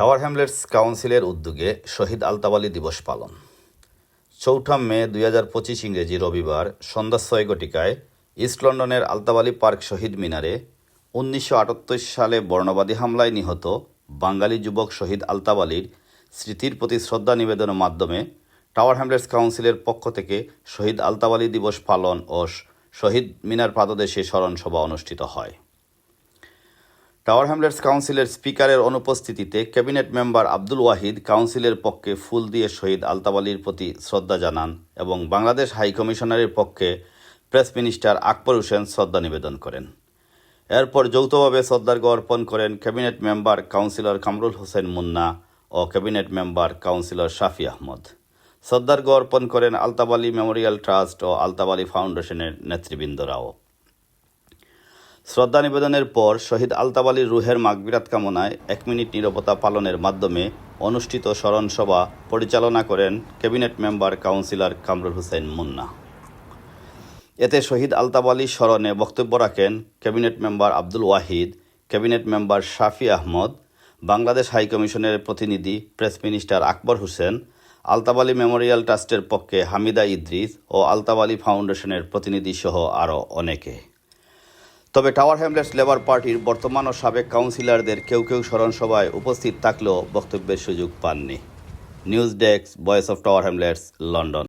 Tower Hamlets কাউন্সিলের উদ্যোগে শহীদ আলতাবালি দিবস পালন। চৌঠা মে দুই হাজার পঁচিশ ইংরেজি রবিবার সন্ধ্যা ছয় ঘটিকায় ইস্ট লন্ডনের আলতাবালি পার্ক শহীদ মিনারে উনিশশো আটাত্তর সালে বর্ণবাদী হামলায় নিহত বাঙালি যুবক শহীদ আলতাবালির স্মৃতির প্রতি শ্রদ্ধা নিবেদনের মাধ্যমে টাওয়ার হ্যামলেটস কাউন্সিলের পক্ষ থেকে শহীদ আলতাবালি দিবস পালন ও শহীদ মিনার পাদদেশে স্মরণ সভা অনুষ্ঠিত হয়। টাওয়ার হ্যামলেটস কাউন্সিলের স্পিকারের অনুপস্থিতিতে ক্যাবিনেট মেম্বার আব্দুল ওয়াহিদ কাউন্সিলের পক্ষে ফুল দিয়ে শহীদ আলতাবালির প্রতি শ্রদ্ধা জানান এবং বাংলাদেশ হাই কমিশনারের পক্ষে প্রেস মিনিস্টার আকবর হোসেন শ্রদ্ধা নিবেদন করেন। এরপর যৌথভাবে শ্রদ্ধার্ঘ অর্পণ করেন cabinet member councillor Kamrul Hossain Munna ও cabinet member councillor Shafi Ahmed শ্রদ্ধার্ঘ অর্পণ করেন আলতাবালি মেমোরিয়াল ট্রাস্ট ও আলতাবালি ফাউন্ডেশনের নেতৃবৃন্দরাও। শ্রদ্ধা নিবেদনের পর শহীদ আলতাবালির রুহের মাগবিরাত কামনায় এক মিনিট নীরবতা পালনের মাধ্যমে অনুষ্ঠিত স্মরণ সভা পরিচালনা করেন cabinet member councillor Kamrul Hossain Munna. এতে শহীদ আলতাবালি স্মরণে বক্তব্য রাখেন cabinet member Abdul Wahid, cabinet member Shafi Ahmed, Bangladesh high কমিশনের প্রতিনিধি press minister Akbar Hossain Altab Ali memorial ট্রাস্টের পক্ষে হামিদা ইদ্রিস ও আলতাবালি ফাউন্ডেশনের প্রতিনিধি সহ আরও অনেকে। তবে টাওয়ার হ্যামলেটস লেবার পার্টির বর্তমান ও সাবেক কাউন্সিলরদের কেউ কেউ স্মরণসভায় উপস্থিত থাকলেও বক্তব্যের সুযোগ পাননি। News desk, voice of Tower Hamlets, London.